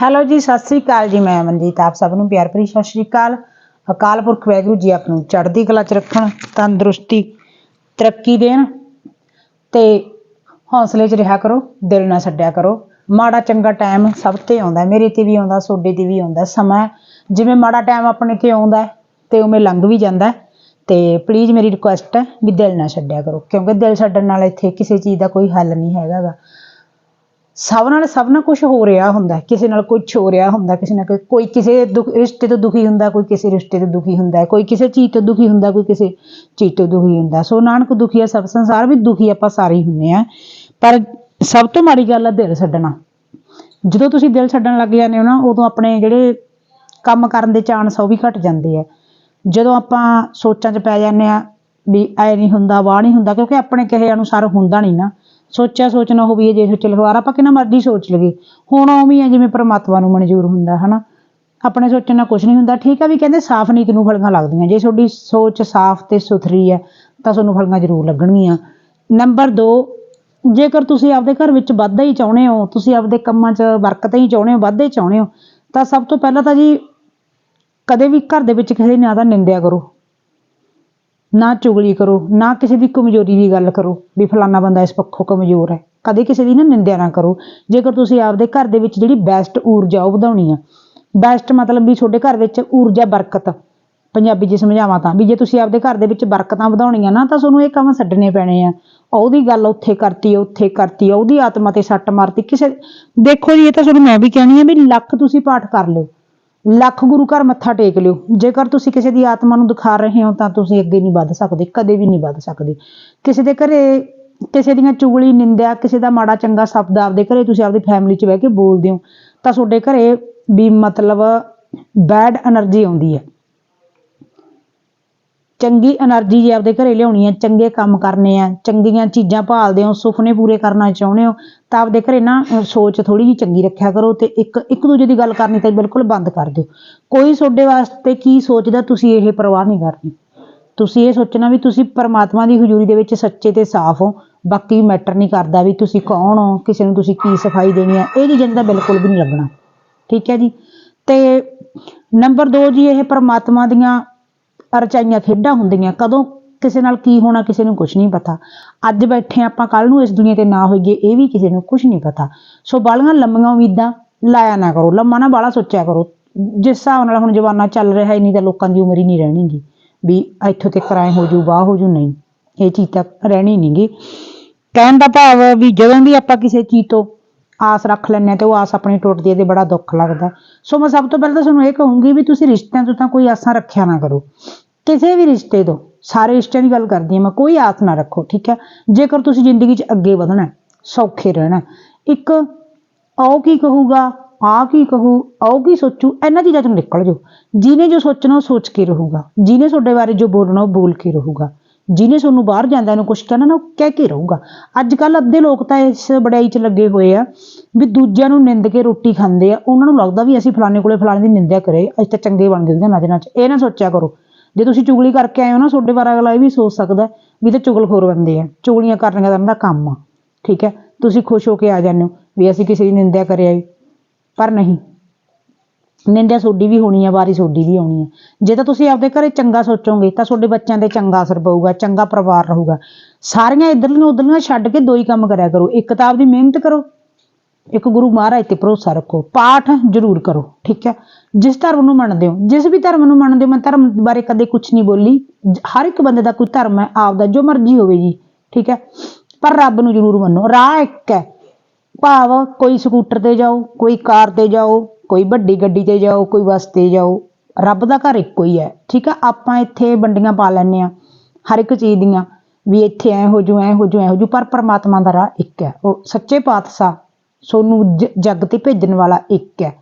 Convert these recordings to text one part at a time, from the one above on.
Hello ਜੀ, ਸਤਿ ਸ੍ਰੀ ਅਕਾਲ ਜੀ। ਮੈਂ ਮਨਜੀਤ ਆਪ ਸਭ ਨੂੰ ਪਿਆਰ ਭਰੀ ਸਤਿ ਸ੍ਰੀ ਅਕਾਲ। ਅਕਾਲ ਪੁਰਖ ਵਾਹਿਗੁਰੂ ਜੀ ਆਪ ਨੂੰ ਚੜ੍ਹਦੀ ਕਲਾ ਚ ਰੱਖਣ, ਤੰਦਰੁਸਤੀ, ਤਰੱਕੀ ਦੇਣ ਤੇ ਹੌਸਲੇ 'ਚ ਰਿਹਾ ਕਰੋ, ਦਿਲ ਨਾ ਛੱਡਿਆ ਕਰੋ। ਮਾੜਾ ਚੰਗਾ ਟਾਈਮ ਸਭ ਤੇ ਆਉਂਦਾ, ਮੇਰੇ ਤੇ ਵੀ ਆਉਂਦਾ ਸੋਡੇ ਤੇ ਵੀ ਆਉਂਦਾ ਸਮਾਂ। ਜਿਵੇਂ ਮਾੜਾ ਟਾਈਮ ਆਪਣੇ ਤੇ ਆਉਂਦਾ ਤੇ ਉਵੇਂ ਲੰਘ ਵੀ ਜਾਂਦਾ ਤੇ ਪਲੀਜ਼ ਮੇਰੀ ਰਿਕੁਐਸਟ ਹੈ ਵੀ ਦਿਲ ਨਾ ਛੱਡਿਆ ਕਰੋ, ਕਿਉਂਕਿ ਦਿਲ ਛੱਡਣ ਨਾਲ ਇੱਥੇ ਕਿਸੇ ਚੀਜ਼ ਦਾ ਕੋਈ ਹੱਲ ਨਹੀਂ ਹੈਗਾ ਗਾ। ਸਭ ਨਾਲ ਸਭ ਨਾਲ ਕੁਝ ਹੋ ਰਿਹਾ ਹੁੰਦਾ ਕਿਸੇ ਨਾਲ ਕੁਝ ਹੋ ਰਿਹਾ ਹੁੰਦਾ, ਕਿਸੇ ਨਾਲ ਕੋਈ- ਕਿਸੇ ਦੁੱਖ ਰਿਸ਼ਤੇ ਤੋਂ ਦੁਖੀ ਹੁੰਦਾ, ਕੋਈ ਕਿਸੇ ਰਿਸ਼ਤੇ ਤੋਂ ਦੁਖੀ ਹੁੰਦਾ ਕੋਈ ਕਿਸੇ ਚੀਜ਼ ਤੋਂ ਦੁਖੀ ਹੁੰਦਾ, ਕੋਈ ਕਿਸੇ ਚੀਜ਼ ਤੋਂ ਦੁਖੀ ਹੁੰਦਾ ਸੋ ਨਾਨਕ ਦੁਖੀ ਹੈ, ਸਭ ਸੰਸਾਰ ਵੀ ਦੁਖੀ ਆਪਾਂ ਸਾਰੇ ਹੀ ਹੁੰਨੇ ਆ ਪਰ ਸਭ ਤੋਂ ਮਾੜੀ ਗੱਲ ਆ ਦਿਲ ਛੱਡਣਾ। ਜਦੋਂ ਤੁਸੀਂ ਦਿਲ ਛੱਡਣ ਲੱਗ ਜਾਂਦੇ ਹੋ ਨਾ, ਉਦੋਂ ਆਪਣੇ ਜਿਹੜੇ ਕੰਮ ਕਰਨ ਦੇ ਚਾਂਸ ਉਹ ਵੀ ਘਟ ਜਾਂਦੇ ਆ। ਜਦੋਂ ਆਪਾਂ ਸੋਚਾਂ 'ਚ ਪੈ ਜਾਂਦੇ ਆ ਵੀ ਐ ਨਹੀਂ ਹੁੰਦਾ, ਵਾਹ ਨਹੀਂ ਹੁੰਦਾ, ਕਿਉਂਕਿ ਆਪਣੇ ਕਹੇ ਅਨੁਸਾਰ ਹੁੰਦਾ ਨਹੀਂ ਨਾ। ਸੋਚਿਆ ਸੋਚਣਾ ਉਹ ਵੀ ਜੇ ਸੋਚ ਲਗਵਾਰ, ਆਪਾਂ ਕਿੰਨਾ ਮਰਜ਼ੀ ਸੋਚ ਲਈਏ। ਹੁਣ ਉਵੇਂ ਹੈ ਜਿਵੇਂ ਪਰਮਾਤਮਾ ਨੂੰ ਮਨਜ਼ੂਰ ਹੁੰਦਾ, ਹਨਾ? ਆਪਣੇ ਸੋਚਣ ਨਾਲ ਕੁਝ ਨਹੀਂ ਹੁੰਦਾ। ਠੀਕ ਆ ਵੀ ਕਹਿੰਦੇ ਸਾਫ਼ ਨੀਤ ਨੂੰ ਫਲੀਆਂ ਲੱਗਦੀਆਂ। ਜੇ ਤੁਹਾਡੀ ਸੋਚ ਸਾਫ਼ ਤੇ ਸੁਥਰੀ ਹੈ ਤਾਂ ਤੁਹਾਨੂੰ ਫਲੀਆਂ ਜ਼ਰੂਰ ਲੱਗਣਗੀਆਂ। ਨੰਬਰ 2 ਜੇਕਰ ਤੁਸੀਂ ਆਪਦੇ ਘਰ ਵਿੱਚ ਵਾਧਾ ਹੀ ਚਾਹੁੰਦੇ ਹੋ, ਤੁਸੀਂ ਆਪਦੇ ਕੰਮਾਂ 'ਚ ਬਰਕਤ ਹੀ ਚਾਹੁੰਦੇ ਹੋ, ਵਾਧੇ ਚਾਹੁੰਦੇ ਹੋ, ਤਾਂ ਸਭ ਤੋਂ ਪਹਿਲਾਂ ਤਾਂ ਜੀ ਕਦੇ ਵੀ ਘਰ ਦੇ ਵਿੱਚ ਕਿਸੇ ਦੀ ਨਾ ਤਾਂ ਨਿੰਦਿਆ ਕਰੋ। ਨਾ ਚੁਗਲੀ ਕਰੋ, ਨਾ ਕਿਸੇ ਦੀ ਕਮਜ਼ੋਰੀ ਦੀ ਗੱਲ ਕਰੋ ਵੀ ਫਲਾਨਾ ਬੰਦਾ ਇਸ ਪੱਖੋਂ ਕਮਜ਼ੋਰ ਹੈ। ਕਦੇ ਕਿਸੇ ਦੀ ਨਾ ਨਿੰਦਿਆ ਨਾ ਕਰੋ। ਜੇਕਰ ਤੁਸੀਂ ਆਪਦੇ ਘਰ ਦੇ ਵਿੱਚ ਜਿਹੜੀ ਬੈਸਟ ਊਰਜਾ ਉਹ ਵਧਾਉਣੀ ਆ। ਬੈਸਟ ਮਤਲਬ ਵੀ ਤੁਹਾਡੇ ਘਰ ਵਿੱਚ ਊਰਜਾ, ਬਰਕਤ। ਪੰਜਾਬੀ 'ਚ ਸਮਝਾਵਾਂ ਤਾਂ ਵੀ ਜੇ ਤੁਸੀਂ ਆਪਦੇ ਘਰ ਦੇ ਵਿੱਚ ਬਰਕਤਾਂ ਵਧਾਉਣੀਆਂ ਨਾ ਤਾਂ ਤੁਹਾਨੂੰ ਇਹ ਕੰਮ ਛੱਡਣੇ ਪੈਣੇ ਆ। ਉਹਦੀ ਗੱਲ ਉੱਥੇ ਕਰਤੀ ਉੱਥੇ ਕਰਤੀ, ਉਹਦੀ ਆਤਮਾ ਤੇ ਸੱਟ ਮਾਰਤੀ, ਕਿਸੇ ਦੇਖੋ ਜੀ, ਇਹ ਤਾਂ ਤੁਹਾਨੂੰ ਮੈਂ ਵੀ ਕਹਿਣੀ ਆ ਵੀ ਲੱਖ ਤੁਸੀਂ ਪਾਠ ਕਰ ਲਿਓ। ਲੱਖ ਗੁਰੂ ਘਰ ਮੱਥਾ ਟੇਕ ਲਿਓ। ਜੇਕਰ ਤੁਸੀਂ ਕਿਸੇ ਦੀ ਆਤਮਾ ਨੂੰ ਦਿਖਾ ਰਹੇ ਹੋ, ਤਾਂ ਤੁਸੀਂ ਅੱਗੇ ਨਹੀਂ ਵੱਧ ਸਕਦੇ, ਕਦੇ ਵੀ ਨਹੀਂ ਵੱਧ ਸਕਦੇ। ਕਿਸੇ ਦੇ ਘਰੇ ਕਿਸੇ ਦੀਆਂ ਚੁਗਲੀ, ਨਿੰਦਿਆ, ਕਿਸੇ ਦਾ ਮਾੜਾ ਚੰਗਾ ਸ਼ਬਦ ਆਪਦੇ ਘਰੇ ਤੁਸੀਂ ਆਪਦੀ ਫੈਮਿਲੀ 'ਚ ਬਹਿ ਕੇ ਬੋਲਦੇ ਹੋ, ਤਾਂ ਤੁਹਾਡੇ ਘਰੇ ਵੀ ਮਤਲਬ ਬੈਡ એનર્ਜੀ ਆਉਂਦੀ ਹੈ। ਚੰਗੀ ਐਨਰਜੀ ਜੇ ਆਪਦੇ ਘਰੇ ਲਿਆਉਣੀ ਹੈ, ਚੰਗੇ ਕੰਮ ਕਰਨੇ ਆ ਚੰਗੀਆਂ ਚੀਜ਼ਾਂ ਭਾਲਦੇ ਹੋ, ਸੁਪਨੇ ਪੂਰੇ ਕਰਨਾ ਚਾਹੁੰਦੇ ਹੋ, ਤਾਂ ਆਪਦੇ ਘਰੇ ਨਾ ਸੋਚ ਥੋੜੀ ਜਿਹੀ ਚੰਗੀ ਰੱਖਿਆ ਕਰੋ ਤੇ ਇੱਕ ਇੱਕ ਦੂਜੇ ਦੀ ਗੱਲ ਕਰਨੀ ਤਾਂ ਬਿਲਕੁਲ ਬੰਦ ਕਰ ਦਿਓ। ਕੋਈ ਤੁਹਾਡੇ ਵਾਸਤੇ ਕੀ ਸੋਚਦਾ, ਤੁਸੀਂ ਇਹ ਪਰਵਾਹ ਨਹੀਂ ਕਰਨੀ ਤੁਸੀਂ ਇਹ ਸੋਚਣਾ ਵੀ ਤੁਸੀਂ ਪਰਮਾਤਮਾ ਦੀ ਹਜ਼ੂਰੀ ਦੇ ਵਿੱਚ ਸੱਚੇ ਤੇ ਸਾਫ਼ ਹੋ, ਬਾਕੀ ਮੈਟਰ ਨਹੀਂ ਕਰਦਾ ਵੀ ਤੁਸੀਂ ਕੌਣ ਹੋ, ਕਿਸੇ ਨੂੰ ਤੁਸੀਂ ਕੀ ਸਫ਼ਾਈ ਦੇਣੀ ਹੈ, ਇਹ ਚੀਜ਼ਾਂ ਦਾ ਬਿਲਕੁਲ ਵੀ ਨਹੀਂ ਲੱਗਣਾ। ਠੀਕ ਹੈ ਜੀ? ਤੇ ਨੰਬਰ 2 ਜੀ, ਇਹ ਪਰਮਾਤਮਾ ਦੀਆਂ ਰਚਾਈਆਂ ਖੇਡਾਂ ਹੁੰਦੀਆਂ, ਕਦੋਂ ਕਿਸੇ ਨਾਲ ਕੀ ਹੋਣਾ ਕਿਸੇ ਨੂੰ ਕੁਝ ਨਹੀਂ ਪਤਾ। ਅੱਜ ਬੈਠੇ ਆਪਾਂ ਕੱਲ ਨੂੰ ਇਸ ਦੁਨੀਆ ਤੇ ਨਾ ਹੋਈਏ, ਇਹ ਵੀ ਕਿਸੇ ਨੂੰ ਕੁਝ ਨਹੀਂ ਪਤਾ। ਸੋ ਬਾਲੀਆਂ ਲੰਮੀਆਂ ਉਮੀਦਾਂ ਲਾਇਆ ਨਾ ਕਰੋ, ਲੰਮਾ ਨਾ ਬਾਲਾ ਸੋਚਿਆ ਕਰੋ। ਜਿਸ ਹਿਸਾਬ ਨਾਲ ਹੁਣ ਜਵਾਨਾ ਚੱਲ ਰਿਹਾ, ਇੰਨੀ ਤਾਂ ਲੋਕਾਂ ਦੀ ਉਮਰ ਹੀ ਨਹੀਂ ਰਹਿਣੀਗੀ, ਵੀ ਇੱਥੋਂ ਤੇ ਕਰਾਏ ਹੋ ਜੂ ਬਾਹ ਹੋ ਜੂ, ਨਹੀਂ। ਇਹ ਚੀਜ਼ ਤਾਂ ਰਹਿਣੀ ਨਹੀਂਗੀ ਕਹਿਣ ਦਾ ਭਾਵ ਵੀ ਜਦੋਂ ਵੀ ਆਪਾਂ ਕਿਸੇ ਚੀਜ਼ ਤੋਂ ਆਸ ਰੱਖ ਲੈਂਦੇ ਹਾਂ ਤੇ ਉਹ ਆਸ ਆਪਣੀ ਟੁੱਟਦੀ ਹੈ ਤੇ ਬੜਾ ਦੁੱਖ ਲੱਗਦਾ ਸੋ ਮੈਂ ਸਭ ਤੋਂ ਪਹਿਲਾਂ ਤਾਂ ਤੁਹਾਨੂੰ ਇਹ ਕਹੂੰਗੀ ਵੀ ਤੁਸੀਂ ਰਿਸ਼ਤਿਆਂ ਤੋਂ ਤਾਂ ਕੋਈ ਆਸਾਂ ਰੱਖਿਆ ਨਾ ਕਰੋ। ਕਿਸੇ ਵੀ ਰਿਸ਼ਤੇ ਤੋਂ, ਸਾਰੇ ਰਿਸ਼ਤਿਆਂ ਦੀ ਗੱਲ ਕਰਦੀ ਹਾਂ ਮੈਂ, ਕੋਈ ਆਸ ਨਾ ਰੱਖੋ, ਠੀਕ ਹੈ? ਜੇਕਰ ਤੁਸੀਂ ਜ਼ਿੰਦਗੀ 'ਚ ਅੱਗੇ ਵਧਣਾ ਸੌਖੇ ਰਹਿਣਾ ਇੱਕ ਆਓ ਕੀ ਕਹੂਗਾ, ਆ ਕੀ ਕਹੂ, ਆਓ ਕੀ ਸੋਚੂ, ਇਹਨਾਂ ਚੀਜ਼ਾਂ ਤੋਂ ਨਿਕਲ ਜਾਓ। ਜਿਹਨੇ ਜੋ ਸੋਚਣਾ ਉਹ ਸੋਚ ਕੇ ਰਹੂਗਾ, ਜਿਹਨੇ ਤੁਹਾਡੇ ਬਾਰੇ ਜੋ ਬੋਲਣਾ ਉਹ ਬੋਲ ਕੇ ਰਹੂਗਾ। ਜਿਹਨੇ ਤੁਹਾਨੂੰ ਬਾਹਰ ਜਾਂਦਾ ਨੂੰ ਕੁਛ ਕਹਿਣਾ ਨਾ, ਉਹ ਕਹਿ ਕੇ ਰਹੂਗਾ। ਅੱਜ ਕੱਲ੍ਹ ਅੱਧੇ ਲੋਕ ਤਾਂ ਇਸ ਬੜਾਈ 'ਚ ਲੱਗੇ ਹੋਏ ਆ ਵੀ ਦੂਜਿਆਂ ਨੂੰ ਨਿੰਦ ਕੇ ਰੋਟੀ ਖਾਂਦੇ ਆ। ਉਹਨਾਂ ਨੂੰ ਲੱਗਦਾ ਵੀ ਅਸੀਂ ਫਲਾਣੇ ਕੋਲੇ ਫਲਾਣੇ ਦੀ ਨਿੰਦਿਆ ਕਰੇ, ਅਸੀਂ ਤਾਂ ਚੰਗੇ ਬਣ ਗਏ ਉਹਦੀਆਂ ਨਜ਼ਰਾਂ 'ਚ। ਇਹ ਨਾ ਸੋਚਿਆ ਕਰੋ, ਜੇ ਤੁਸੀਂ ਚੁਗਲੀ ਕਰਕੇ ਆਏ ਹੋ ਨਾ, ਤੁਹਾਡੇ ਬਾਰੇ ਅਗਲਾ ਇਹ ਵੀ ਸੋਚ ਸਕਦਾ ਵੀ ਇਹ ਤਾਂ ਚੁਗਲਖੋਰ ਬੰਦੇ ਆ। ਚੁਗਲੀਆਂ ਕਰਨੀਆਂ ਤਾਂ ਇਹਨਾਂ ਦਾ ਕੰਮ ਆ, ਠੀਕ ਹੈ? ਤੁਸੀਂ ਖੁਸ਼ ਹੋ ਕੇ ਆ ਜਾਂਦੇ ਹੋ ਵੀ ਅਸੀਂ ਕਿਸੇ ਦੀ ਨਿੰਦਿਆ ਕਰਿਆ ਈ ਪਰ ਨਹੀਂ। ਨਿੰਦਿਆ ਤੁਹਾਡੀ ਵੀ ਹੋਣੀ ਹੈ ਵਾਰੀ ਤੁਹਾਡੀ ਵੀ ਆਉਣੀ ਹੈ ਜੇ ਤਾਂ ਤੁਸੀਂ ਆਪਦੇ ਘਰੇ ਚੰਗਾ ਸੋਚੋਗੇ, ਤਾਂ ਤੁਹਾਡੇ ਬੱਚਿਆਂ ਤੇ ਚੰਗਾ ਅਸਰ ਪਊਗਾ, ਚੰਗਾ ਪਰਿਵਾਰ ਰਹੂਗਾ। ਸਾਰੀਆਂ ਇਧਰਲੀਆਂ ਉਧਰਲੀਆਂ ਛੱਡ ਕੇ ਦੋ ਹੀ ਕੰਮ ਕਰਿਆ ਕਰੋ। ਇੱਕ ਤਾਂ ਆਪਦੀ ਮਿਹਨਤ ਕਰੋ, ਇੱਕ ਗੁਰੂ ਮਹਾਰਾਜ ਤੇ ਭਰੋਸਾ ਰੱਖੋ। ਪਾਠ ਜ਼ਰੂਰ ਕਰੋ, ਠੀਕ ਹੈ ਜਿਸ ਧਰਮ ਨੂੰ ਮੰਨਦੇ ਹੋ, ਜਿਸ ਵੀ ਧਰਮ ਨੂੰ ਮੰਨਦੇ ਹੋ, ਮੈਂ ਧਰਮ ਬਾਰੇ ਕਦੇ ਕੁਝ ਨਹੀਂ ਬੋਲੀ। ਹਰ ਇੱਕ ਬੰਦੇ ਦਾ ਕੋਈ ਧਰਮ ਹੈ ਆਪਦਾ ਜੋ ਮਰਜ਼ੀ ਹੋਵੇ ਜੀ, ਠੀਕ ਹੈ ਪਰ ਰੱਬ ਨੂੰ ਜ਼ਰੂਰ ਮੰਨੋ। ਰਾਹ ਇੱਕ ਹੈ। ਭਾਵ ਕੋਈ ਸਕੂਟਰ ਤੇ ਜਾਓ, ਕੋਈ ਕਾਰ ਤੇ ਜਾਓ ਕੋਈ ਵੱਡੀ ਗੱਡੀ ਤੇ ਜਾਓ, ਕੋਈ ਬੱਸ ਤੇ ਜਾਓ, ਰੱਬ ਦਾ ਘਰ ਇੱਕੋ ਹੀ ਹੈ, ਠੀਕ ਆ? ਆਪਾਂ ਇੱਥੇ ਵੰਡੀਆਂ ਪਾ ਲੈਂਦੇ ਹਾਂ, ਹਰ ਇੱਕ ਚੀਜ਼ ਦੀਆਂ, ਵੀ ਇੱਥੇ ਐ ਹੋ ਜਾਊ, ਐ ਹੋ ਜੂ ਐ ਹੋ ਜੂ ਪਰ ਪਰਮਾਤਮਾ ਦਾ ਰਾਹ ਇੱਕ ਹੈ, ਉਹ ਸੱਚੇ ਪਾਤਸ਼ਾਹ ਤੁਹਾਨੂੰ ਜ- ਜੱਗ ਤੇ ਭੇਜਣ ਵਾਲਾ ਇੱਕ ਹੈ।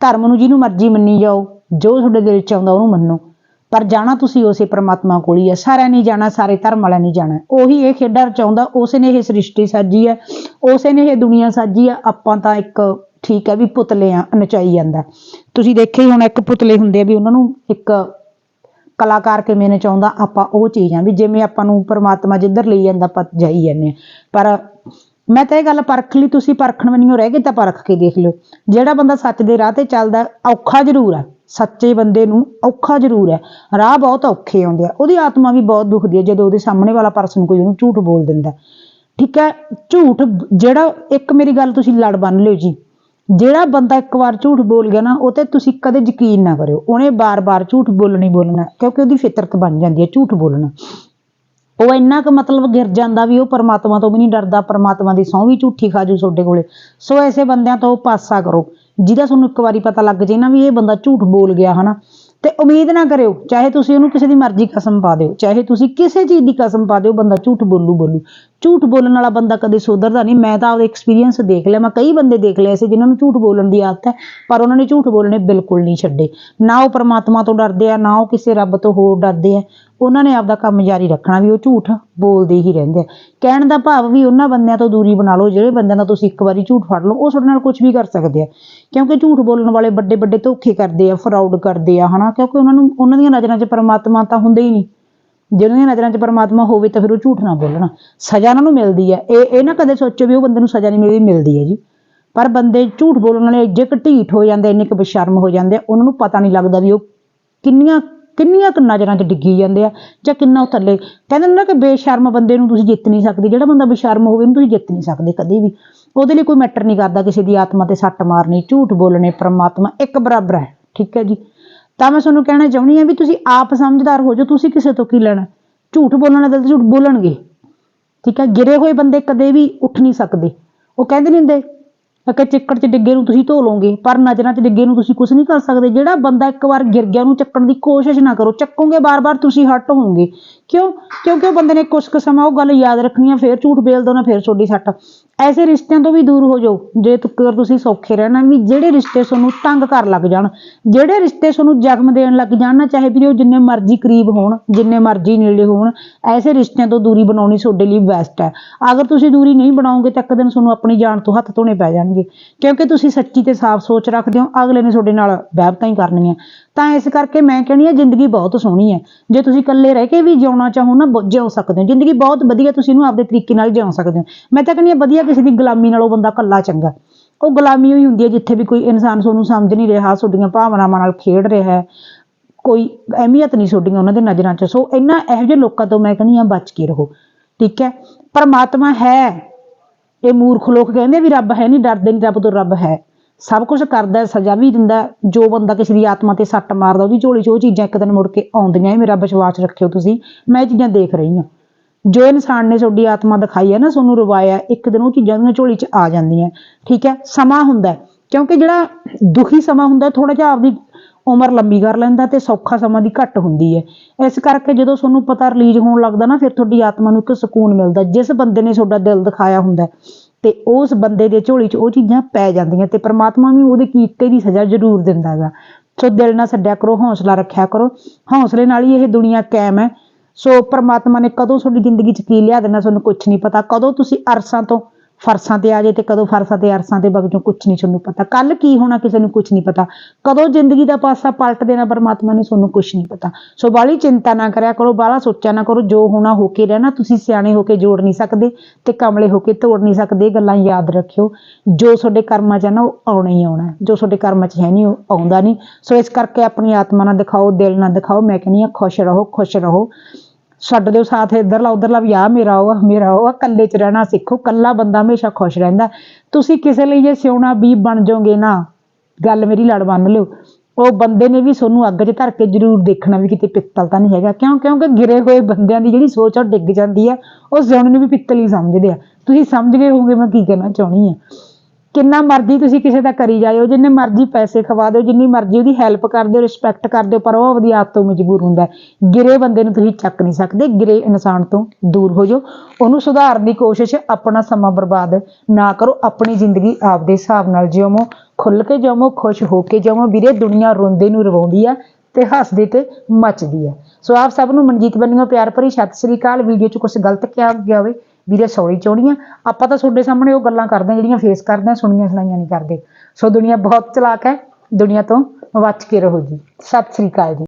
ਧਰਮ ਨੂੰ ਜਿਹਨੂੰ ਮਰਜ਼ੀ ਮੰਨੀ ਜਾਓ, ਜੋ ਤੁਹਾਡੇ ਦਿਲ ਚ ਆਉਂਦਾ ਉਹਨੂੰ ਮੰਨੋ, ਪਰ ਜਾਣਾ ਤੁਸੀਂ ਉਸੇ ਪ੍ਰਮਾਤਮਾ ਕੋਲ ਹੀ ਹੈ, ਸਾਰਿਆਂ ਨੇ ਜਾਣਾ, ਸਾਰੇ ਧਰਮ ਵਾਲਿਆਂ ਨੇ ਜਾਣਾ, ਉਹੀ ਇਹ ਖੇਡਾਂ ਰਚਾਉਂਦਾ, ਉਸੇ ਨੇ ਇਹ ਸ੍ਰਿਸ਼ਟੀ ਸਾਜੀ ਹੈ, ਉਸੇ ਨੇ ਇਹ ਦੁਨੀਆ ਸਾਜੀ ਹੈ, ਆਪਾਂ ਤਾਂ ਇੱਕ ਠੀਕ ਹੈ ਵੀ ਪੁਤਲੇ ਆ ਨਚਾਈ ਜਾਂਦਾ। ਤੁਸੀਂ ਦੇਖਿਆ ਹੀ ਹੁਣ ਇੱਕ ਪੁਤਲੇ ਹੁੰਦੇ ਆ ਵੀ ਉਹਨਾਂ ਨੂੰ ਇੱਕ ਕਲਾਕਾਰ ਕਿਵੇਂ ਨਚਾਉਂਦਾ, ਆਪਾਂ ਉਹ ਚੀਜ਼ ਆ ਵੀ ਜਿਵੇਂ ਆਪਾਂ ਨੂੰ ਪਰਮਾਤਮਾ ਜਿੱਧਰ ਲਈ ਜਾਂਦਾ, ਆਪਾਂ ਜਾਈ ਜਾਂਦੇ ਹਾਂ ਪਰ ਮੈਂ ਤਾਂ ਇਹ ਗੱਲ ਪਰਖ ਲਈ, ਤੁਸੀਂ ਪਰਖਣ ਵੰਨਿਓ ਰਹਿ ਗਏ ਤਾਂ ਪਰਖ ਕੇ ਦੇਖ ਲਿਓ। ਜਿਹੜਾ ਬੰਦਾ ਸੱਚ ਦੇ ਰਾਹ ਤੇ ਚੱਲਦਾ, ਔਖਾ ਜ਼ਰੂਰ ਹੈ ਸੱਚੇ ਬੰਦੇ ਨੂੰ ਔਖਾ ਜ਼ਰੂਰ ਹੈ ਰਾਹ ਬਹੁਤ ਔਖੇ ਆਉਂਦੇ ਆ। ਉਹਦੀ ਆਤਮਾ ਵੀ ਬਹੁਤ ਦੁਖਦੀ ਹੈ ਜਦੋਂ ਉਹਦੇ ਸਾਹਮਣੇ ਵਾਲਾ ਪਰਸਨ ਕੋਈ ਉਹਨੂੰ ਝੂਠ ਬੋਲ ਦਿੰਦਾ। ਠੀਕ ਹੈ, ਝੂਠ ਜਿਹੜਾ, ਇੱਕ ਮੇਰੀ ਗੱਲ ਤੁਸੀਂ ਲੜ ਬੰਨ ਲਿਓ ਜੀ। ਜਿਹੜਾ ਬੰਦਾ ਇੱਕ ਵਾਰ ਝੂਠ ਬੋਲ ਗਿਆ ਨਾ, ਉਹ ਤੇ ਤੁਸੀਂ ਕਦੇ ਯਕੀਨ ਨਾ ਕਰਿਓ। ਉਹਨੇ ਬਾਰ-ਬਾਰ ਝੂਠ ਬੋਲਣੀ ਬੋਲਣਾ, ਕਿਉਂਕਿ ਉਹਦੀ ਫਿਤਰਤ ਬਣ ਜਾਂਦੀ ਹੈ ਝੂਠ ਬੋਲਣਾ। ਉਹ ਇੰਨਾ ਕੁ ਮਤਲਬ ਗਿਰ ਜਾਂਦਾ ਵੀ ਉਹ ਪਰਮਾਤਮਾ ਤੋਂ ਵੀ ਨਹੀਂ ਡਰਦਾ, ਪਰਮਾਤਮਾ ਦੀ ਸਹੁੰ ਵੀ ਝੂਠੀ ਖਾਜੂ ਤੁਹਾਡੇ ਕੋਲੇ। ਸੋ ਐਸੇ ਬੰਦਿਆਂ ਤੋਂ ਪਾਸਾ ਕਰੋ। ਜਿਹਦਾ ਤੁਹਾਨੂੰ ਇੱਕ ਵਾਰੀ ਪਤਾ ਲੱਗ ਜੇ ਨਾ ਵੀ ਇਹ ਬੰਦਾ ਝੂਠ ਬੋਲ ਗਿਆ, ਹਨਾ? ਤੇ ਉਮੀਦ ਨਾ ਕਰਿਓ, ਚਾਹੇ ਤੁਸੀਂ ਉਹਨੂੰ ਕਿਸੇ ਦੀ ਮਰਜ਼ੀ ਕਸਮ ਪਾ ਦਿਓ, ਚਾਹੇ ਤੁਸੀਂ ਕਿਸੇ ਚੀਜ਼ ਦੀ ਕਸਮ ਪਾ ਦਿਓ, ਬੰਦਾ ਝੂਠ ਬੋਲੂ ਬੋਲੂ। ਝੂਠ ਬੋਲਣ ਵਾਲਾ ਬੰਦਾ ਕਦੇ ਸੁਧਰਦਾ ਨਹੀਂ, ਮੈਂ ਤਾਂ ਆਪਦਾ ਐਕਸਪੀਰੀਅੰਸ ਦੇਖ ਲਿਆ, ਮੈਂ ਕਈ ਬੰਦੇ ਦੇਖ ਲਏ ਸੀ ਜਿਨ੍ਹਾਂ ਨੂੰ ਝੂਠ ਬੋਲਣ ਦੀ ਆਦਤ ਹੈ, ਪਰ ਉਹਨਾਂ ਨੇ ਝੂਠ ਬੋਲਣੇ ਬਿਲਕੁਲ ਨਹੀਂ ਛੱਡੇ। ਨਾ ਉਹ ਪਰਮਾਤਮਾ ਤੋਂ ਡਰਦੇ ਆ, ਨਾ ਉਹ ਕਿਸੇ ਰੱਬ ਤੋਂ ਹੋਰ ਡਰਦੇ ਆ। ਉਹਨਾਂ ਨੇ ਆਪਦਾ ਕੰਮ ਜਾਰੀ ਰੱਖਣਾ ਵੀ ਉਹ ਝੂਠ ਬੋਲਦੇ ਹੀ ਰਹਿੰਦੇ ਆ। ਕਹਿਣ ਦਾ ਭਾਵ ਵੀ ਉਹਨਾਂ ਬੰਦਿਆਂ ਤੋਂ ਦੂਰੀ ਬਣਾ ਲਓ, ਜਿਹੜੇ ਬੰਦਿਆਂ ਦਾ ਤੁਸੀਂ ਇੱਕ ਵਾਰੀ ਝੂਠ ਫੜ ਲਓ, ਉਹ ਤੁਹਾਡੇ ਨਾਲ ਕੁਝ ਵੀ ਕਰ ਸਕਦੇ ਆ। ਕਿਉਂਕਿ ਝੂਠ ਬੋਲਣ ਵਾਲੇ ਵੱਡੇ ਵੱਡੇ ਧੋਖੇ ਕਰਦੇ ਆ ਫਰਾਡ ਕਰਦੇ ਆ, ਹਨਾ? ਕਿਉਂਕਿ ਉਹਨਾਂ ਨੂੰ, ਉਹਨਾਂ ਦੀਆਂ ਨਜ਼ਰਾਂ 'ਚ ਪਰਮਾਤਮਾ ਤਾਂ ਹੁੰਦਾ ਹੀ ਨਹੀਂ। ਜਿਹਨਾਂ ਦੀਆਂ ਨਜ਼ਰਾਂ 'ਚ ਪਰਮਾਤਮਾ ਹੋਵੇ ਤਾਂ ਫਿਰ ਉਹ ਝੂਠ ਨਾ ਬੋਲਣਾ। ਸਜ਼ਾ ਉਹਨਾਂ ਨੂੰ ਮਿਲਦੀ ਹੈ ਇਹ ਇਹ ਨਾ ਕਦੇ ਸੋਚੋ ਵੀ ਉਹ ਬੰਦੇ ਨੂੰ ਸਜ਼ਾ ਨਹੀਂ ਮਿਲਦੀ ਮਿਲਦੀ ਹੈ ਜੀ। ਪਰ ਬੰਦੇ ਝੂਠ ਬੋਲਣ ਵਾਲੇ ਇੱਜੇ ਘਟੀਠ ਹੋ ਜਾਂਦੇ, ਇੰਨੇ ਕੁ ਬੇਸ਼ਰਮ ਹੋ ਜਾਂਦੇ ਆ, ਉਹਨਾਂ ਨੂੰ ਪਤਾ ਨਹੀਂ ਲੱਗਦਾ ਵੀ ਉਹ ਕਿੰਨੀਆਂ ਕਿੰਨੀਆਂ ਕੁ ਨਜ਼ਰਾਂ 'ਚ ਡਿੱਗੀ ਜਾਂਦੇ ਆ ਜਾਂ ਕਿੰਨਾ ਉਹ ਥੱਲੇ। ਕਹਿੰਦੇ ਨੇ ਨਾ ਕਿ ਬੇਸ਼ਰਮ ਬੰਦੇ ਨੂੰ ਤੁਸੀਂ ਜਿੱਤ ਨਹੀਂ ਸਕਦੇ। ਜਿਹੜਾ ਬੰਦਾ ਬੇਸ਼ਰਮ ਹੋਵੇ ਉਹਨੂੰ ਤੁਸੀਂ ਜਿੱਤ ਨਹੀਂ ਸਕਦੇ ਕਦੇ ਵੀ। ਉਹਦੇ ਲਈ ਕੋਈ ਮੈਟਰ ਨਹੀਂ ਕਰਦਾ ਕਿਸੇ ਦੀ ਆਤਮਾ ਤੇ ਸੱਟ ਮਾਰਨੀ, ਝੂਠ ਬੋਲਣੇ, ਪਰਮਾਤਮਾ ਇੱਕ ਬਰਾਬਰ ਹੈ। ਠੀਕ ਹੈ ਜੀ? ਤਾਂ ਮੈਂ ਤੁਹਾਨੂੰ ਕਹਿਣਾ ਚਾਹੁੰਦੀ ਹਾਂ ਵੀ ਤੁਸੀਂ ਆਪ ਸਮਝਦਾਰ ਹੋ ਜਾਓ, ਤੁਸੀਂ ਕਿਸੇ ਤੋਂ ਕੀ ਲੈਣਾ? ਝੂਠ ਬੋਲਣ ਵਾਲੇ ਤਾਂ ਝੂਠ ਬੋਲਣਗੇ। ਠੀਕ ਹੈ? ਗਿਰੇ ਹੋਏ ਬੰਦੇ ਕਦੇ ਵੀ ਉੱਠ ਨਹੀਂ ਸਕਦੇ। ਉਹ ਕਹਿੰਦੇ ਨਹੀਂ ਹੁੰਦੇ ਕਿ ਚਿੱਕੜ 'ਚ ਡਿੱਗੇ ਨੂੰ ਤੁਸੀਂ ਧੋ ਲਓਗੇ, ਪਰ ਨਜ਼ਰਾਂ 'ਚ ਡਿੱਗੇ ਨੂੰ ਤੁਸੀਂ ਕੁਝ ਨਹੀਂ ਕਰ ਸਕਦੇ। ਜਿਹੜਾ ਬੰਦਾ ਇੱਕ ਵਾਰ ਗਿਰ ਗਿਆ ਉਹਨੂੰ ਚੱਕਣ ਦੀ ਕੋਸ਼ਿਸ਼ ਨਾ ਕਰੋ। ਚੱਕੋਗੇ ਬਾਰ-ਬਾਰ ਤੁਸੀਂ ਹਟ ਹੋਵੋਗੇ। ਕਿਉਂ? ਕਿਉਂਕਿ ਉਹ ਬੰਦੇ ਨੇ ਕੁਛ ਕੁ ਸਮਾਂ ਉਹ ਗੱਲ ਯਾਦ ਰੱਖਣੀ ਆ, ਫਿਰ ਝੂਠ ਬੇਲ ਦੋ ਨਾ ਫੇਰ ਤੁਹਾਡੀ ਸੱਟ। ਐਸੇ ਰਿਸ਼ਤਿਆਂ ਤੋਂ ਵੀ ਦੂਰ ਹੋ ਜਾਓ, ਜੇ ਤੁਕਰ ਤੁਸੀਂ ਸੌਖੇ ਰਹਿਣਾ, ਵੀ ਜਿਹੜੇ ਰਿਸ਼ਤੇ ਤੁਹਾਨੂੰ ਤੰਗ ਕਰ ਲੱਗ ਜਾਣ, ਜਿਹੜੇ ਰਿਸ਼ਤੇ ਤੁਹਾਨੂੰ ਜ਼ਖਮ ਦੇਣ ਲੱਗ ਜਾਣ ਨਾ, ਚਾਹੇ ਵੀ ਉਹ ਜਿੰਨੇ ਮਰਜ਼ੀ ਕਰੀਬ ਹੋਣ, ਜਿੰਨੇ ਮਰਜ਼ੀ ਨੇੜੇ ਹੋਣ, ਐਸੇ ਰਿਸ਼ਤਿਆਂ ਤੋਂ ਦੂਰੀ ਬਣਾਉਣੀ ਤੁਹਾਡੇ ਲਈ ਬੈਸਟ ਹੈ। ਅਗਰ ਤੁਸੀਂ ਦੂਰੀ ਨਹੀਂ ਬਣਾਓਗੇ ਤਾਂ ਇੱਕ ਦਿਨ ਤੁਹਾਨੂੰ ਆਪਣੀ ਜਾਨ ਤੋਂ ਹੱਥ ਧੋਣੇ ਪੈ ਜਾਣਗੇ। ਕਿਉਂਕਿ ਤੁਸੀਂ ਸੱਚੀ ਤੇ ਸਾਫ਼ ਸੋਚ ਰੱਖਦੇ ਹੋ, ਅਗਲੇ ਨੇ ਤੁਹਾਡੇ ਨਾਲ ਵਹਿਬਤਾਂ ਹੀ ਕਰਨੀਆਂ। ਤਾਂ ਇਸ ਕਰਕੇ ਮੈਂ ਕਹਿੰਦੀ ਆ, ਜ਼ਿੰਦਗੀ ਬਹੁਤ ਸੋਹਣੀ ਹੈ। ਜੇ ਤੁਸੀਂ ਇਕੱਲੇ ਰਹਿ ਕੇ ਵੀ ਜਿਉਣਾ ਚਾਹੋ ਨਾ, ਬ- ਜਿਉ ਸਕਦੇ ਹੋ। ਜ਼ਿੰਦਗੀ ਬਹੁਤ ਵਧੀਆ ਤੁਸੀਂ ਇਹਨੂੰ ਆਪਦੇ ਤਰੀਕੇ ਨਾਲ ਜਿਉ ਸਕਦੇ ਹੋ। ਮੈਂ ਤਾਂ ਕਹਿੰਦੀ ਹਾਂ, ਵਧੀਆ ਕਿਸੇ ਦੀ ਗੁਲਾਮੀ ਨਾਲੋਂ ਬੰਦਾ ਇਕੱਲਾ ਚੰਗਾ। ਉਹ ਗੁਲਾਮੀ ਹੋਈ ਹੁੰਦੀ ਹੈ ਜਿੱਥੇ ਵੀ ਕੋਈ ਇਨਸਾਨ ਤੁਹਾਨੂੰ ਸਮਝ ਨਹੀਂ ਰਿਹਾ, ਤੁਹਾਡੀਆਂ ਭਾਵਨਾਵਾਂ ਨਾਲ ਖੇਡ ਰਿਹਾ ਹੈ। ਕੋਈ ਅਹਿਮੀਅਤ ਨਹੀਂ ਤੁਹਾਡੀਆਂ ਉਹਨਾਂ ਦੇ ਨਜ਼ਰਾਂ 'ਚ। ਸੋ ਇਹਨਾਂ ਇਹੋ ਜਿਹੇ ਲੋਕਾਂ ਤੋਂ ਮੈਂ ਕਹਿੰਦੀ ਹਾਂ, ਬਚ ਕੇ ਰਹੋ। ਠੀਕ ਹੈ? ਪਰਮਾਤਮਾ ਹੈ। ਇਹ ਮੂਰਖ ਲੋਕ ਕਹਿੰਦੇ ਵੀ ਰੱਬ ਹੈ ਨਹੀਂ, ਡਰਦੇ ਨਹੀਂ, ਰੱਬ ਤੋਂ ਰੱਬ ਹੈ। ਸਭ ਕੁਝ ਕਰਦਾ ਸਜ਼ਾ ਵੀ ਦਿੰਦਾ ਜੋ ਬੰਦਾ ਕਿਸੇ ਦੀ ਆਤਮਾ ਤੇ ਸੱਟ ਮਾਰਦਾ, ਉਹਦੀ ਝੋਲੀ 'ਚ ਉਹ ਚੀਜ਼ਾਂ ਇੱਕ ਦਿਨ ਮੁੜ ਕੇ ਆਉਂਦੀਆਂ ਇਹ ਮੇਰਾ ਵਿਸ਼ਵਾਸ ਰੱਖਿਓ ਤੁਸੀਂ। ਮੈਂ ਇਹ ਚੀਜ਼ਾਂ ਦੇਖ ਰਹੀ ਹਾਂ। ਜੋ ਇਨਸਾਨ ਨੇ ਤੁਹਾਡੀ ਆਤਮਾ ਦਿਖਾਈ ਹੈ ਨਾ, ਤੁਹਾਨੂੰ ਰਵਾਇਆ, ਇੱਕ ਦਿਨ ਉਹ ਚੀਜ਼ਾਂ ਦੀਆਂ ਝੋਲੀ 'ਚ ਆ ਜਾਂਦੀਆਂ ਠੀਕ ਹੈ? ਸਮਾਂ ਹੁੰਦਾ ਕਿਉਂਕਿ ਜਿਹੜਾ ਦੁਖੀ ਸਮਾਂ ਹੁੰਦਾ ਥੋੜਾ ਜਿਹਾ ਆਪਦੀ ਉਮਰ ਲੰਬੀ ਕਰ ਲੈਂਦਾ ਤੇ ਸੌਖਾ ਸਮਾਂ ਦੀ ਘੱਟ ਹੁੰਦੀ ਹੈ। ਇਸ ਕਰਕੇ ਜਦੋਂ ਤੁਹਾਨੂੰ ਪਤਾ ਰਿਲੀਜ਼ ਹੋਣ ਲੱਗਦਾ ਨਾ, ਫਿਰ ਤੁਹਾਡੀ ਆਤਮਾ ਨੂੰ ਇੱਕ ਸਕੂਨ ਮਿਲਦਾ। ਜਿਸ ਬੰਦੇ ਨੇ ਤੁਹਾਡਾ ਦਿਲ ਦਿਖਾਇਆ ਹੁੰਦਾ ਤੇ ਉਸ ਬੰਦੇ ਦੇ ਝੋਲੀ 'ਚ ਉਹ ਚੀਜ਼ਾਂ ਪੈ ਜਾਂਦੀਆਂ ਤੇ ਪਰਮਾਤਮਾ ਵੀ ਉਹਦੇ ਕੀਤੇ ਦੀ ਸਜ਼ਾ ਜ਼ਰੂਰ ਦਿੰਦਾ ਗਾ ਸੋ ਦਿਲ ਨਾ ਛੱਡਿਆ ਕਰੋ, ਹੌਸਲਾ ਰੱਖਿਆ ਕਰੋ। ਹੌਸਲੇ ਨਾਲ ਹੀ ਇਹ ਦੁਨੀਆ ਕਾਇਮ ਹੈ। ਸੋ ਪਰਮਾਤਮਾ ਨੇ ਕਦੋਂ ਤੁਹਾਡੀ ਜ਼ਿੰਦਗੀ 'ਚ ਕੀ ਲਿਆ ਦੇਣਾ, ਤੁਹਾਨੂੰ ਕੁਝ ਨਹੀਂ ਪਤਾ। ਕਦੋਂ ਤੁਸੀਂ ਅਰਸਾਂ ਤੋਂ ਫਰਸਾਂ ਤੇ ਆ ਜੇ ਤੇ ਕਦੋਂ ਫਰਸਾਂ ਤੇ ਅਰਸਾਂ ਤੇ ਵਗ ਜਾਓ ਕੁਝ ਨਹੀਂ ਤੁਹਾਨੂੰ ਪਤਾ। ਕੱਲ ਕੀ ਹੋਣਾ ਕਿਸੇ ਨੂੰ ਕੁਝ ਨਹੀਂ ਪਤਾ। ਕਦੋਂ ਜ਼ਿੰਦਗੀ ਦਾ ਪਾਸਾ ਪਲਟ ਦੇਣਾ ਪਰਮਾਤਮਾ ਨੇ ਤੁਹਾਨੂੰ ਕੁਝ ਨਹੀਂ ਪਤਾ। ਸੋ ਬਾਹਲੀ ਚਿੰਤਾ ਨਾ ਕਰਿਆ ਕਰੋ, ਬਾਹਲਾ ਸੋਚਿਆ ਨਾ ਕਰੋ, ਜੋ ਹੋਣਾ ਹੋ ਕੇ ਰਹਿਣਾ, ਤੁਸੀਂ ਸਿਆਣੇ ਹੋ ਕੇ ਜੋੜ ਨਹੀਂ ਸਕਦੇ ਤੇ ਕਮਲੇ ਹੋ ਕੇ ਤੋੜ ਨਹੀਂ ਸਕਦੇ ਗੱਲਾਂ ਯਾਦ ਰੱਖਿਓ। ਜੋ ਤੁਹਾਡੇ ਕਰਮਾਂ 'ਚ ਹੈ ਨਾ, ਉਹ ਆਉਣਾ ਹੀ ਆਉਣਾ। ਜੋ ਤੁਹਾਡੇ ਕਰਮਾਂ 'ਚ ਹੈ ਨਹੀਂ, ਉਹ ਆਉਂਦਾ ਨਹੀਂ। ਸੋ ਇਸ ਕਰਕੇ ਆਪਣੀ ਆਤਮਾ ਨਾਲ ਦਿਖਾਓ, ਦਿਲ ਨਾਲ ਦਿਖਾਓ। ਮੈਂ ਕਹਿੰਦੀ ਹਾਂ, ਖੁਸ਼ ਰਹੋ ਖੁਸ਼ ਰਹੋ। ਛੱਡ ਦਿਓ ਸਾਥ ਇੱਧਰਲਾ ਉੱਧਰਲਾ ਵੀ ਆ ਮੇਰਾ ਉਹ ਆ, ਮੇਰਾ ਉਹ ਆ, ਇਕੱਲੇ 'ਚ ਰਹਿਣਾ ਸਿੱਖੋ ਇਕੱਲਾ ਬੰਦਾ ਹਮੇਸ਼ਾ ਖੁਸ਼ ਰਹਿੰਦਾ। ਤੁਸੀਂ ਕਿਸੇ ਲਈ ਜੇ ਸਿਉਣਾ ਵੀ ਬਣ ਜਾਓਗੇ ਨਾ ਗੱਲ ਮੇਰੀ ਲੜ ਮੰਨ ਲਿਓ। ਉਹ ਬੰਦੇ ਨੇ ਵੀ ਤੁਹਾਨੂੰ ਅੱਗ 'ਚ ਧਰ ਕੇ ਜ਼ਰੂਰ ਦੇਖਣਾ ਵੀ ਕਿਤੇ ਪਿੱਤਲ ਤਾਂ ਨਹੀਂ ਹੈਗਾ। ਕਿਉਂ? ਕਿਉਂਕਿ ਗਿਰੇ ਹੋਏ ਬੰਦਿਆਂ ਦੀ ਜਿਹੜੀ ਸੋਚ ਆ ਉਹ ਡਿੱਗ ਜਾਂਦੀ ਆ। ਉਹ ਸਿਉਣੇ ਨੂੰ ਵੀ ਪਿੱਤਲ ਹੀ ਸਮਝਦੇ ਆ। ਤੁਸੀਂ ਸਮਝ ਗਏ ਹੋਵੋਗੇ ਮੈਂ ਕੀ ਕਹਿਣਾ ਚਾਹੁੰਦੀ ਆ। ਕਿੰਨਾ ਮਰਜ਼ੀ ਤੁਸੀਂ ਕਿਸੇ ਦਾ ਕਰੀ ਜਾਇਓ, ਜਿੰਨੇ ਮਰਜ਼ੀ ਪੈਸੇ ਖਵਾ ਦਿਓ, ਜਿੰਨੀ ਮਰਜ਼ੀ ਉਹਦੀ ਹੈਲਪ ਕਰ ਦਿਓ ਰਿਸਪੈਕਟ ਕਰ ਦਿਓ, ਪਰ ਉਹ ਆਪਦੀ ਆਦਤ ਤੋਂ ਮਜਬੂਰ ਹੁੰਦਾ ਗਿਰੇ ਬੰਦੇ ਨੂੰ ਤੁਸੀਂ ਚੱਕ ਨਹੀਂ ਸਕਦੇ, ਗਿਰੇ ਇਨਸਾਨ ਤੋਂ ਦੂਰ ਹੋ ਜਾਓ। ਉਹਨੂੰ ਸੁਧਾਰਨ ਦੀ ਕੋਸ਼ਿਸ਼ ਆਪਣਾ ਸਮਾਂ ਬਰਬਾਦ ਨਾ ਕਰੋ, ਆਪਣੀ ਜ਼ਿੰਦਗੀ ਆਪਦੇ ਹਿਸਾਬ ਨਾਲ ਜਿਉਵੋ ਖੁੱਲ ਕੇ ਜਿਉਵੋ ਖੁਸ਼ ਹੋ ਕੇ ਜਿਉਵੋ ਵੀਰੇ, ਦੁਨੀਆ ਰੋਂਦੇ ਨੂੰ ਰਵਾਉਂਦੀ ਆ ਤੇ ਹੱਸਦੇ ਤੇ ਮੱਚਦੀ ਆ। ਸੋ ਆਪ ਸਭ ਨੂੰ ਮਨਜੀਤ ਬੰਨਿਓ ਪਿਆਰ ਭਰੀ, ਸਤਿ ਸ੍ਰੀ ਅਕਾਲ। ਵੀਡੀਓ 'ਚ ਕੁਝ ਗਲਤ ਕਿਹਾ ਗਿਆ ਹੋਵੇ ਵੀਰੇ ਸੌਰੀ ਚਾਹੁੰਦੀ ਆਪਾਂ ਤਾਂ ਤੁਹਾਡੇ ਸਾਹਮਣੇ ਉਹ ਗੱਲਾਂ ਕਰਦੇ ਹਾਂ ਜਿਹੜੀਆਂ ਫੇਸ ਕਰਦੇ ਹਾਂ, ਸੁਣੀਆਂ ਸੁਣਾਈਆਂ ਨਹੀਂ ਕਰਦੇ। ਸੋ ਦੁਨੀਆ ਬਹੁਤ ਚਲਾਕ ਹੈ, ਦੁਨੀਆ ਤੋਂ ਬਚ ਕੇ ਰਹੋ ਜੀ ਸਤਿ ਸ੍ਰੀ ਅਕਾਲ ਜੀ।